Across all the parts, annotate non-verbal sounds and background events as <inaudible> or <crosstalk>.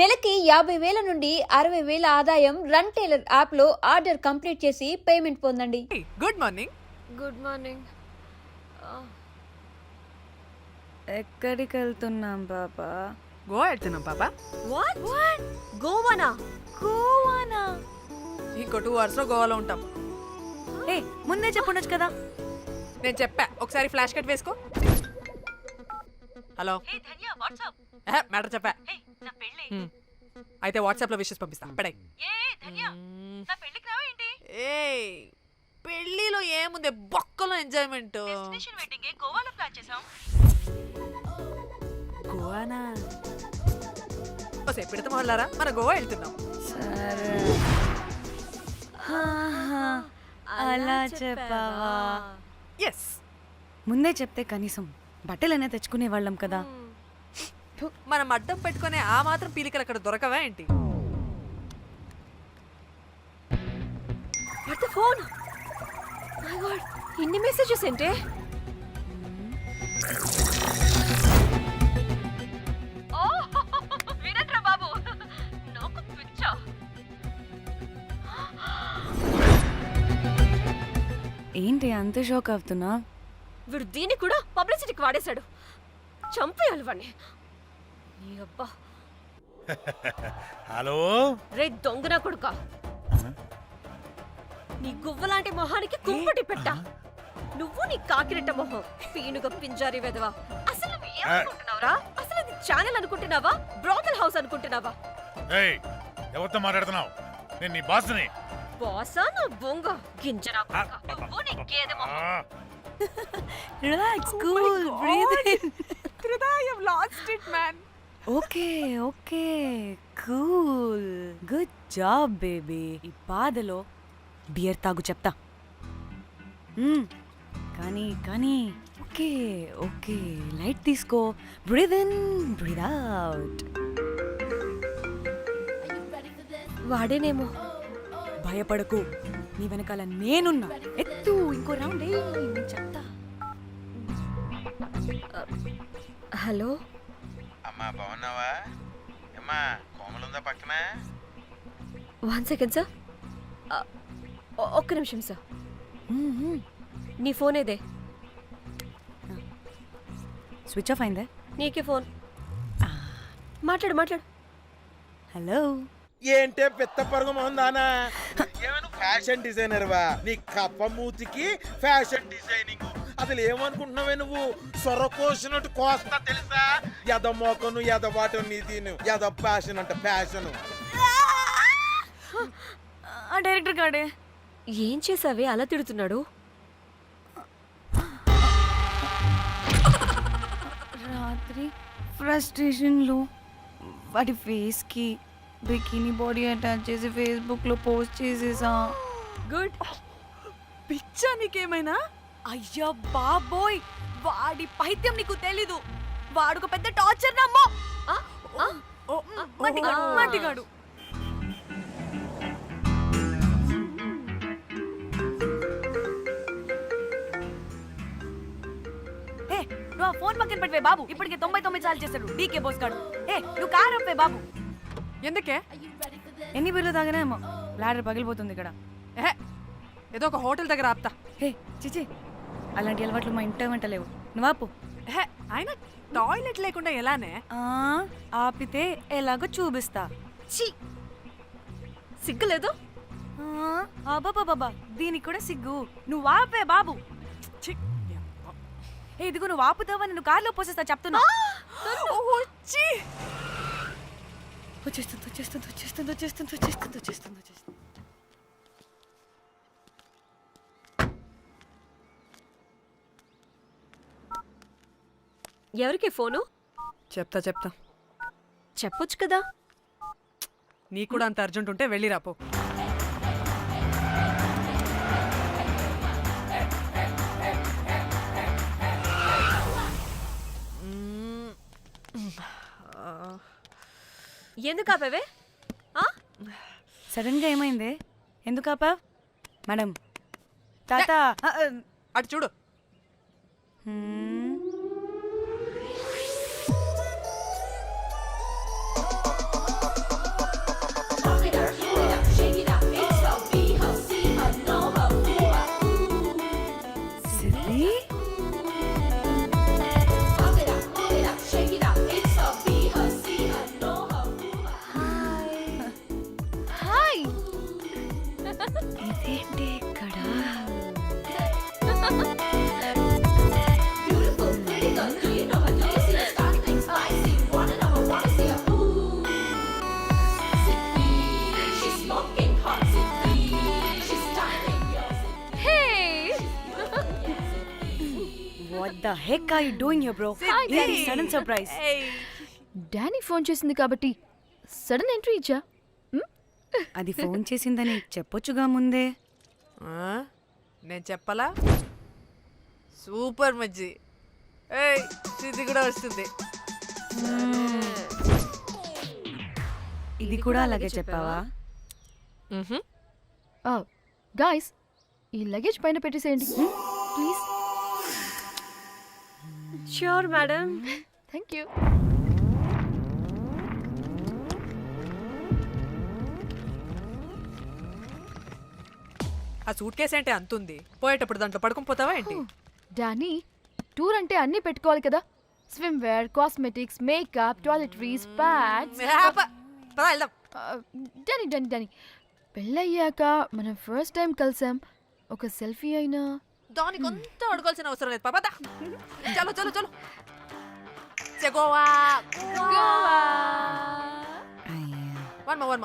నెలకి యాభై వేల నుండి అరవై వేల ఆదాయం రన్ టైలర్ యాప్లో ఆర్డర్ కంప్లీట్ చేసి పేమెంట్ పొందండి. గుడ్ మార్నింగ్ గుడ్ మార్నింగ్ ఎక్కడికి వెళ్తున్నాం పాపా? గోవా వెళ్తున్నాం పాప. వాట్ వాట్ గోవానా? గోవానా? ఇంకో టూ అవర్స్లో గోవాలో ఉంటాం. ఏ ముందే చెప్పుండొచ్చు కదా. నేను చెప్పా. ఒకసారి ఫ్లాష్ కట్ వేసుకో. హలో మ్యాటర్ చెప్పా. అయితే వాట్సాప్లో విషెస్ పంపిస్తా. పడాయి. ఏ పెళ్ళిలో ఏముంది? బొక్కలో ఎంజాయ్మెంట్. గోవానా? ఓసే పిడత మొహల్లారా మన గోవా వెళ్తున్నాం. సరే. అలా చెప్పావా? ఎస్ ముందే చెప్తే కనీసం బట్టలైనా తెచ్చుకునే వాళ్ళం కదా. మనం అడ్డం పెట్టుకునే ఆ మాత్రం పీలికలు అక్కడ దొరకవా ఏంటి? ఫోన్? మై గాడ్ ఇన్ని మెసేజెస్ ఏంటే? ఏంటి అంత షోక్ అవుతున్నా? వీడు దీన్ని కూడా పబ్లిసిటీకి వాడేశాడు. చంపేయాలి వాడిని నీ అబ్బా. హలో? రే దొంగన కొడుక? నీ గువ్వలాంటి మొహానికి కుంపటి పెట్ట. నువ్వు నీ కాకిరెట్ట మొహం పీనుగ పింజారి వెదవా అసలు నువ్వు ఏమనుకుంటున్నావురా? అసలు ఇది ఛానల్ అనుకుంటున్నావా? బ్రోకల్ హౌస్ అనుకుంటున్నావా? ఏయ్ ఎవరితో మాట్లాడుతున్నావు? నేను నీ బాస్ని. బాసా నా బొంగ? గింజరా కొడుకా. నువ్వు నీ గేదె మొహం. ఆ, relax cool breathe lost it man okay okay. Cool. Good job baby. ఈ బాధలో బియర్ తాగు చెప్తా. మ్మ్. కానీ కానీ. Okay okay. లైట్ తీసుకో. Breathe in breathe out. వాడేనేమో. భయపడకు. నీ వెనకాల నేనున్నా. ఎత్తు ఇంకో రౌండ్. చెప్తా. హలో? అమ్మా బాగున్నావా? అమ్మా కోమలుందా పక్కన? One second sir. ఒక్క నిమిషం సార్. నీ ఫోన్ ఏదే? స్విచ్ ఆఫ్ అయిందే? నీకే ఫోన్. మాట్లాడు మాట్లాడు. హలో. ఏంటే పెద్ద పరుగు మొహందానా ఏమైనా? ఫ్యాషన్ డిజైనర్ వా నీ కప్ప మూతికి ఫ్యాషన్ డిజైనింగ్. అసలు ఏమనుకుంటున్నావే నువ్వు? సొర కోసినట్టు కోస్తా తెలుసా? ఎద మోకను ఎద వాటను నీ దీని. ఎద ఫ్యాషన్ అంట ఫ్యాషన్ ఆ డైరెక్టర్ గాడే. ఏం చేసావే? అలా తిడుతున్నాడు. రాత్రి ఫ్రస్ట్రేషన్లో వాటి ఫేస్కి బికినీ బాడీ అటాచ్ చేసి ఫేస్బుక్లో పోస్ట్ చేసేసా. గుడ్. పిచ్చా నీకేమైనా? అయ్యా బాబోయ్! వాడి పైత్యం నీకు తెలీదు. వాడు పెద్ద టార్చర్ నమ్మో. మట్టిగాడు ఏ నువ్వు ఫోన్ పక్కన పెట్టవే బాబు. ఇప్పటికే తొంభై తొమ్మిది సార్లు చేశాడు. డీకే బోస్ గాడు. ఏ నువ్వు కారు అప్పే బాబు. ఎందుకే? ఎన్ని బిర్లు తాగినాయేమో లాడర్ పగిలిపోతుంది ఇక్కడ. ఏదో ఒక హోటల్ దగ్గర ఆపుతా. హే చిచి అలాంటి అలవాట్లు మా ఇంట వెంట లేవు. నువ్వు ఆపు. ఎహె, ఆయన టాయిలెట్ లేకుండా ఎలానే? ఆ, ఆపితే ఎలాగో చూపిస్తా. ఛీ! సిగ్గులేదు? బాబా దీనికి కూడా సిగ్గు. నువ్వు ఆపే బాబు. ఛీ, ఏ ఇదిగో నువ్వు ఆపుతావని నువ్వు కార్లో పోసేస్తా చెప్తున్నా. వచ్చి వచ్చేస్తుంది వచ్చేస్తుంది వచ్చేస్తుంది వచ్చేస్తుంది వచ్చేస్తుంది వచ్చేస్తుంది వచ్చేస్తుంది. ఎవరికి ఫోను? చెప్తా చెప్తా. చెప్పొచ్చు కదా. నీ కూడా అంత అర్జెంట్ ఉంటే వెళ్ళి రాపో ఎందుకు ఆపేవే? ఆ? సడన్గా ఏమైంది? ఎందుకు ఆపా మేడం. తాత! అటు చూడు. హ్మ్. ఇదేంటి ఇక్కడ What the heck are you doing here, bro? Hey, sudden surprise. Danny phone చేసింది కాబట్టి సడన్ ఎంట్రీ ఇచ్చా అది ఫోన్ చేసిందని చెప్పొచ్చుగా ముందే. ఆ, నేను చెప్పలా? సూపర్ మజ్జి. ఏయ్ ఇది కూడా వస్తుంది. ఇది కూడా అలాగే చెప్పావా. గాయస్ ఈ లగేజ్ పైన పెట్టేసేయండి. Please. Sure madam thank you ఆ సూట్ కేసు అంటే అంతుంది? పోయేటప్పుడు దాంట్లో పడుకుని పోతావా ఏంటి? డానీ టూర్ అంటే అన్నీ పెట్టుకోవాలి కదా. Swimwear cosmetics makeup toiletries pads వెళ్దాం. Danny Danny Danny. పెళ్ళయ్యాక మనం ఫస్ట్ టైం కలిసాం. ఒక సెల్ఫీ అయినా. దానికి అంతా అడగాల్సిన అవసరం లేదు. పాపా. చలో చలో చలో. చెగోవా వన్ వన్.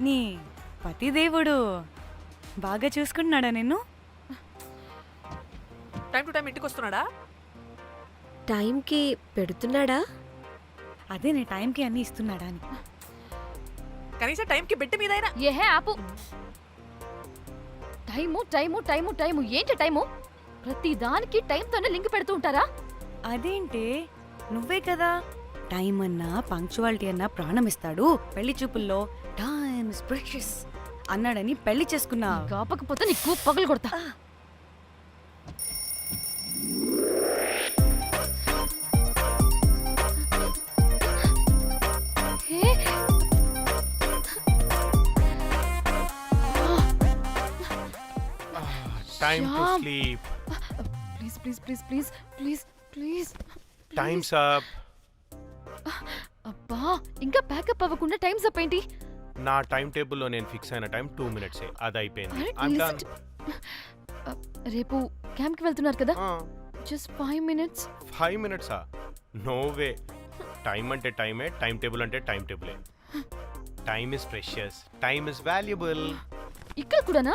నీ పతిదేవుడు బాగా చూసుకుంటున్నాడా నిన్ను? టైం టు టైం ఇంటికి వస్తున్నాడా టైంకి పెడుతున్నాడా? అదే నీ టైంకి అన్నీ ఇస్తున్నాడా అని. కనీసం టైంకి మీదైనా. ఏహే ఆపు. Time time time time. ఏంటి టైము? ప్రతి దానికి టైంతోనే లింక్ పెడుతూ ఉంటారా? అదేంటి నువ్వే కదా టైం అన్నా పంక్చువాలిటీ అన్నా ప్రాణం ఇస్తాడు పెళ్ళి చూపుల్లో టైమ్ ప్రెషస్ అన్నాడని పెళ్ళి చేసుకున్నా కాపకపోతే నీకు పగలు కొడతా. To Shyam. Sleep please please please please please please. Time's up అబ్బా ఇంకా ప్యాకప్ అవ్వకుండా టైం అప్ ఏంటి? నా టైం టేబుల్లో నేను ఫిక్స్ అయిన టైం టూ మినిట్స్ అది అయిపోయింది. Alright, I'm listen done. to- Uh, రేపు క్యాంప్కి వెళ్తున్నారు కదా? ఆ, జస్ట్ ఫైవ్ మినిట్స్ ఫైవ్ మినిట్సా నో వే టైం అంటే టైమే టైం టేబుల్ అంటే time టేబులే time is precious time is valuable ఇక్కడ కూడానా?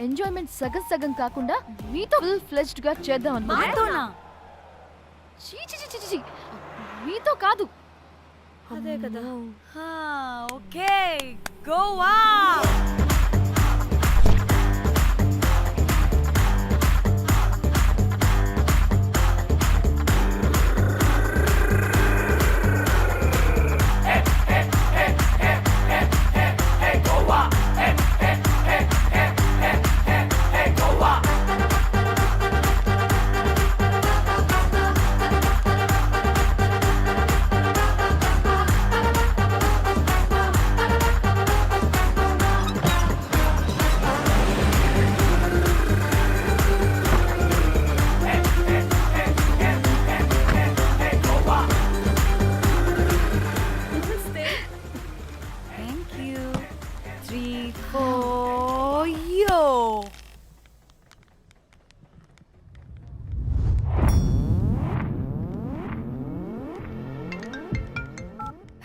ఎంజాయ్మెంట్ సగం సగం కాకుండా మీతో ఫుల్ ఫ్లెజ్డ్గా చేద్దాం మాతోనా? చీ, చీ, చీ, చీ, చీ. మీతో కాదు. అదే కదా. ఓకే. గోవా.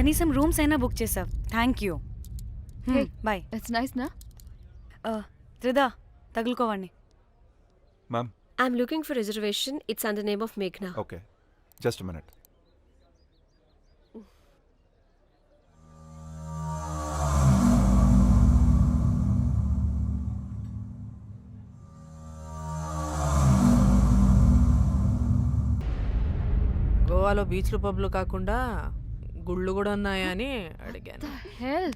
కనీసం రూమ్స్ అయినా బుక్ చేసావు. Thank you. Bye it's nice నా త్రిదా తగులుకోవండి ma'am I'm looking for reservation it's and name of మేఘ్నా okay just minute గోవాలో బీచ్లు పబ్లు కాకుండా గుళ్ళు కూడా ఉన్నాయా అని అడిగాను. హెల్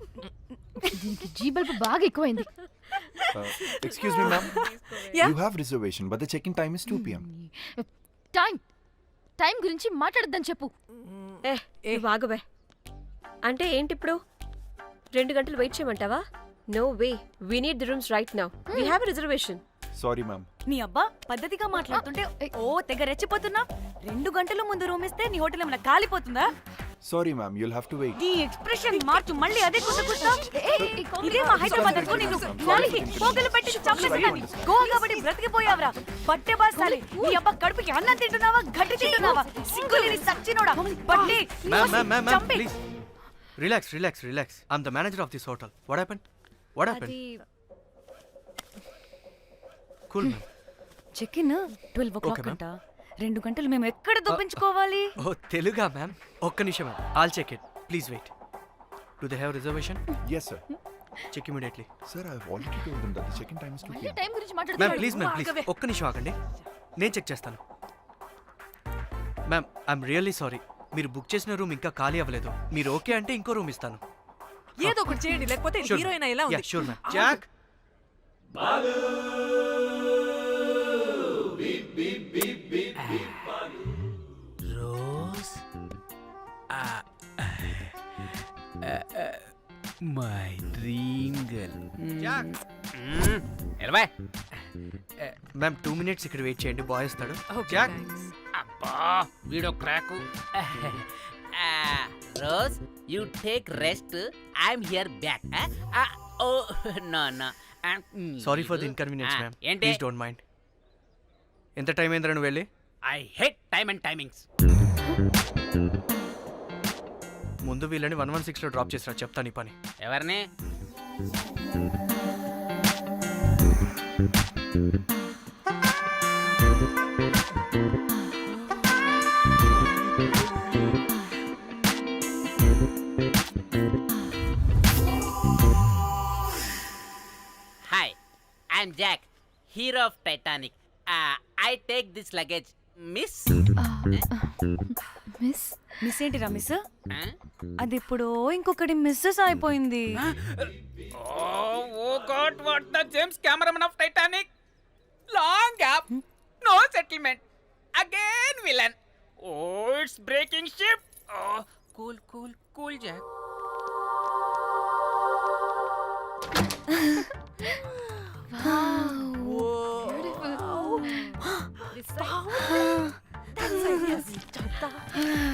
దీనికి జీ బల్బ్ బాగా ఎక్కువైంది. Excuse me ma'am Yeah. You have reservation but the checking time is two PM time time గురించి మాట్లాడద్దని చెప్పు. ఏ నువ్వు ఆగువే అంటే ఏంటి ఇప్పుడు రెండు గంటలు వెయిట్ చేయమంటావా? No way we need the rooms right now we have reservation sorry ma'am నీ అబ్బా పద్ధతిగా మాట్లాడుతుంటే ఓ తెగ రెచ్చిపోతున్నా. రెండు గంటల ముందు రూమ్ ఇస్తే నీ హోటల్ ఏమైనా కాలిపోతుందా? Sorry ma'am you'll have to wait నీ ఎక్స్ప్రెషన్ మార్చు మళ్ళీ అదే కుట్ట కుట్ట ఇదే మా హైదరాబాద్ అనుకో నిన్ను నాలికి పోగలు పెట్టి చంపేస్తున్నాను గోవా కాబట్టి బ్రతికిపోయావరా. పట్టే బాసాలి. నీ అబ్బా కడుపుకి అన్నం తింటున్నావా? గడ్డి తింటున్నావా? సింగులేని సచ్చినోడా. పట్టి చంపి. relax, relax. I'm the manager of this hotel. What happened? What happened? అది Cool, ma'am. Check in twelve o'clock. అంట. రెండు గంటలు మేము ఎక్కడ దొప్పించుకోవాలి Oh, Teluga, ma'am. ఒక్క నిమిషం ma'am. I'll check it. Please wait. Do they have reservation? Yes sir Check immediately. Sir I already told them that the checking time is two time గురించి ma'am please ma'am please ఒక్క నిమిషం ఆగండి. నేను check చేస్తాను. Ma'am I'm really sorry మీరు book చేసిన room ఇంకా ఖాళీ అవ్వలేదు. మీరు ఓకే అంటే ఇంకో రూమ్ ఇస్తాను. ఏదో ఒకటి చేయండి లేకపోతే హీరోయిన్ ఎలా ఉంది? Sure ma'am Jack my dream girl ఎలవా ma'am two minutes ఇక్కడ వెయిట్ చేయండి బాయ్ వస్తాడు. జాక్. అబ్బా వీడో crack. <laughs> Rose you take rest I'm here back. Oh <laughs> no no. Sorry for the inconvenience ma'am ఏంటి? ప్లీజ్ డోంట్ మైండ్ ఎంత time అయిందిరా నువ్వు వెళ్ళి? I hate time and timings ముందు వీళ్ళని వన్ వన్ సిక్స్లో డ్రాప్ చేసినా చెప్తాను ఈ పని. ఎవరిని? Hi I'm Jack hero of Titanic I take this luggage miss miss miss ఏంటిరా మిస్? అది ఇప్పుడు ఇంకొకటి మిస్సెస్ అయిపోయింది. ఓ god what the James cameraman of Titanic? Long gap no settlement. Again villain. Oh it's breaking ship. Cool cool cool Jack. నా <gasps> <gasps> <gasps> <sighs>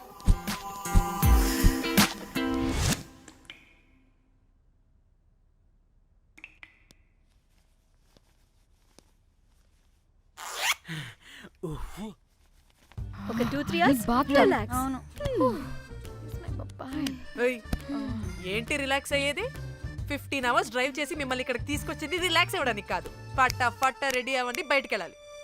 relax అవును. ఏయ్, ఏంటి relax అయ్యేది? ఫిఫ్టీన్ అవర్స్ డ్రైవ్ చేసి మిమ్మల్ని ఇక్కడికి తీసుకొచ్చింది రిలాక్స్ అవ్వడానికి కాదు. పట్ట పట్ట రెడీ అవ్వండి బయటికి వెళ్ళాలి.